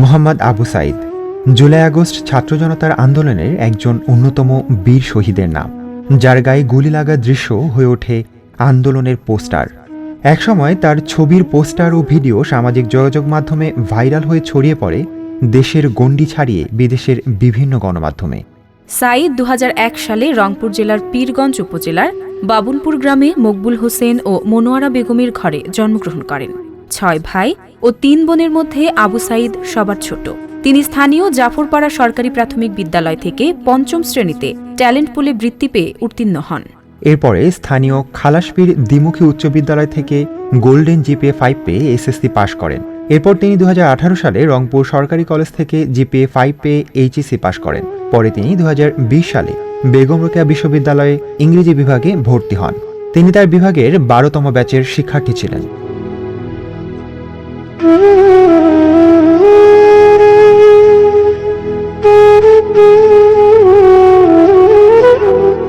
Mohammad Abu Saeed. July August ছাত্র জনতার আন্দোলনের একজন অন্যতম বীর শহীদের নাম, যার গায়ে গুলি লাগা দৃশ্য হয়ে ওঠে আন্দোলনের পোস্টার। একসময় তার ছবির পোস্টার ও ভিডিও সামাজিক যোগাযোগ মাধ্যমে ভাইরাল হয়ে ছড়িয়ে পড়ে দেশের গণ্ডি ছাড়িয়ে বিদেশের বিভিন্ন গণমাধ্যমে। সাইদ দু হাজার এক সালে রংপুর জেলার পীরগঞ্জ উপজেলার বাবুনপুর গ্রামে মকবুল হোসেন ও মনোয়ারা বেগমের ঘরে জন্মগ্রহণ করেন। ছয় ভাই ও তিন বোনের মধ্যে আবু সাইদ সবার ছোট। তিনি স্থানীয় জাফরপাড়া সরকারি প্রাথমিক বিদ্যালয় থেকে পঞ্চম শ্রেণীতে ট্যালেন্ট পুলে বৃত্তি পেয়ে উত্তীর্ণ হন। এরপরে স্থানীয় খালাসপীর দ্বিমুখী উচ্চ বিদ্যালয় থেকে গোল্ডেন জিপিএ ফাইভ পেয়ে এসএসসি পাশ করেন। এরপর তিনি দু হাজার আঠারো সালে রংপুর সরকারি কলেজ থেকে জিপিএ ফাইভ পেয়ে এইচএসসি পাশ করেন। পরে তিনি দু হাজার বিশ সালে বেগম রোকেয়া বিশ্ববিদ্যালয়ে ইংরেজি বিভাগে ভর্তি হন। তিনি তার বিভাগের বারোতম ব্যাচের শিক্ষার্থী ছিলেন।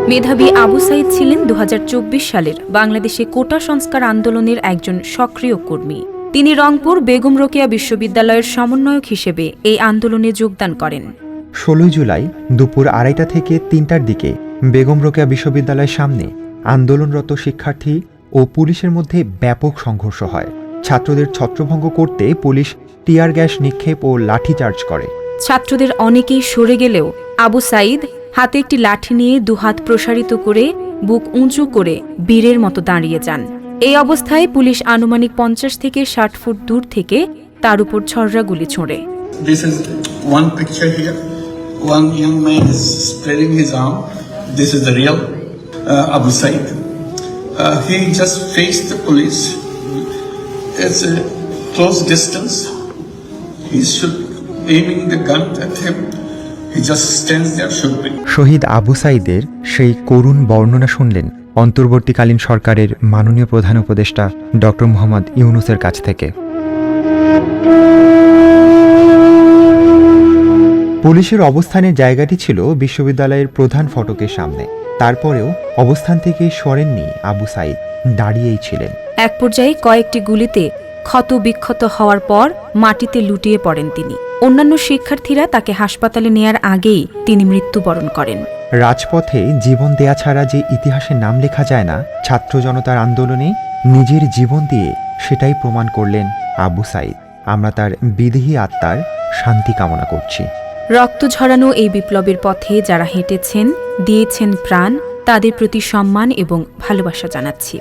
মেধাবী আবু সাইদ ছিলেন দু হাজার চব্বিশ সালের বাংলাদেশে কোটা সংস্কার আন্দোলনের একজন সক্রিয় কর্মী। তিনি রংপুর বেগম রোকেয়া বিশ্ববিদ্যালয়ের সমন্বয়ক হিসেবে এই আন্দোলনে যোগদান করেন। ষোলোই জুলাই দুপুর আড়াইটা থেকে তিনটার দিকে বেগম রোকেয়া বিশ্ববিদ্যালয়ের সামনে আন্দোলনরত শিক্ষার্থী ও পুলিশের মধ্যে ব্যাপক সংঘর্ষ হয়। ছাত্রদের ছত্রভঙ্গ করতে পুলিশ টিয়ার গ্যাস নিক্ষেপ ও লাঠিচার্জ করে ছাত্রদের অনেকেই সরে গেলেও আবু সাইদ হাতে একটি লাঠি নিয়ে দুহাত প্রসারিত করে বুক উঁচু করে বীরের মতো দাঁড়িয়ে যান এই অবস্থায় পুলিশ আনুমানিক পঞ্চাশ থেকে ষাট ফুট দূর থেকে তার উপর ছররা গুলি ছোঁড়ে This is one picture here. One young man is spreading his arm. This is the real uh, Abu Said. Uh, he just faced the police. It's a close distance. He should, aiming the gun at him. He just stands there shooting. শহীদ আবু সাইদের সেই করুণ বর্ণনা শুনলেন অন্তর্বর্তীকালীন সরকারের মাননীয় প্রধান উপদেষ্টা ডক্টর মোহাম্মদ ইউনুসের কাছ থেকে পুলিশের অবস্থানের জায়গাটি ছিল বিশ্ববিদ্যালয়ের প্রধান ফটকের সামনে। তারপরেও অবস্থান থেকে সরেননি আবু সাইদ দাঁড়িয়েই ছিলেন। এক পর্যায়ে কয়েকটি গুলিতে ক্ষত বিক্ষত হওয়ার পর মাটিতে লুটিয়ে পড়েন তিনি। অন্যান্য শিক্ষার্থীরা তাকে হাসপাতালে নেয়ার আগেই তিনি মৃত্যুবরণ করেন। রাজপথে জীবন দেয়া ছাড়া যে ইতিহাসে নাম লেখা যায় না ছাত্র জনতার আন্দোলনে নিজের জীবন দিয়ে সেটাই প্রমাণ করলেন আবু সাইদ। আমরা তার বিদেহী আত্মার শান্তি কামনা করছি। রক্ত ঝরানো এই বিপ্লবের পথে যারা হেঁটেছেন, দিয়েছেন প্রাণ, তাদের প্রতি সম্মান এবং ভালোবাসা জানাচ্ছি।